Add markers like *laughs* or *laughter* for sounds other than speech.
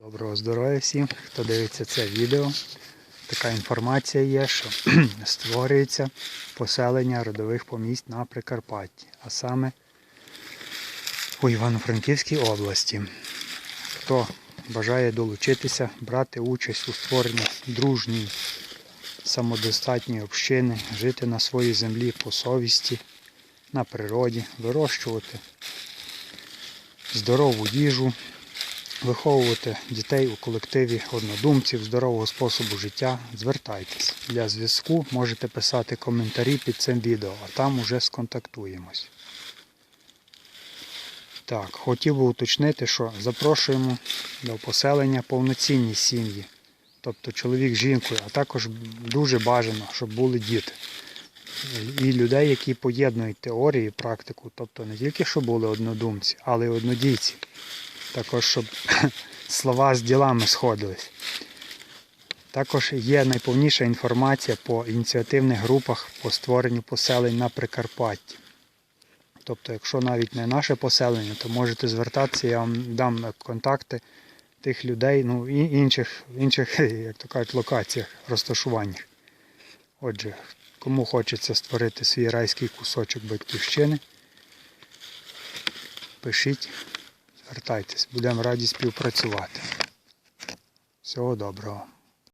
Доброго здоров'я всім, хто дивиться це відео. Така інформація є, що *clears throat* створюється поселення родових помість на Прикарпатті, а саме у Івано-Франківській області. Хто бажає долучитися, брати участь у створенні дружньої, самодостатньої общини, жити на своїй землі по совісті, на природі, вирощувати здорову їжу, виховувати дітей у колективі однодумців, здорового способу життя, звертайтесь. Для зв'язку можете писати коментарі під цим відео, а там уже сконтактуємось. Так, хотів би уточнити, що запрошуємо до поселення повноцінні сім'ї, тобто чоловік з жінкою, а також дуже бажано, щоб були діти. І людей, які поєднують теорію і практику, тобто не тільки щоб були однодумці, але й однодійці також, щоб *laughs* слова з ділами сходились. Також є найповніша інформація по ініціативних групах по створенню поселень на Прикарпатті. Тобто, якщо навіть не наше поселення, то можете звертатися, я вам дам контакти тих людей, ну і інших, інших, *laughs* як то кажуть, локаціях, розташуваннях. Отже, кому хочеться створити свій райський кусочок батьківщини, пишіть. Звертайтесь, будемо раді співпрацювати. Всього доброго.